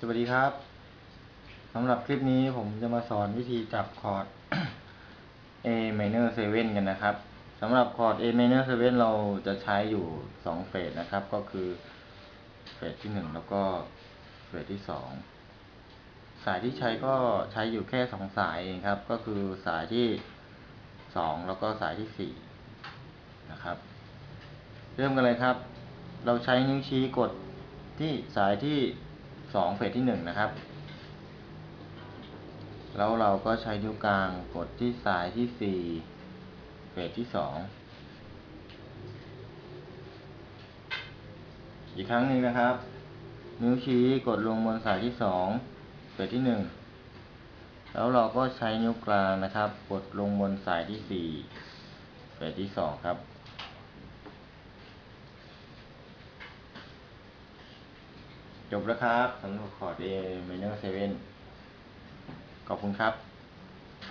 สวัสดีครับสำหรับคลิปนี้ผมจะมาสอนวิธีจับคอร์ด A minor 7 กันนะครับสำหรับคอร์ด A minor 7 เราจะใช้อยู่ 2 เฟสนะครับ ก็คือเฟสที่ 1 แล้วก็เฟสที่ 2 สายที่ใช้ก็ใช้อยู่แค่ 2 สายเองครับ ก็คือสายที่ 2 แล้วก็สายที่ 4 นะครับ เริ่มกันเลยครับ เราใช้นิ้วชี้กดที่สายที่ 2 เฟสที่ 1 นะครับ แล้วเราก็ใช้นิ้วกลางกดที่สายที่ 4 เฟสที่ 2 อีกครั้งหนึ่งนะครับ นิ้วชี้กดลงบนสายที่ 2 เฟสที่ 1 แล้วเราก็ใช้นิ้วกลางนะครับ กดลงบนสายที่ 4 เฟสที่ 2 ครับ จบแล้วครับสำหรับคอร์ด A minor 7ขอบคุณครับ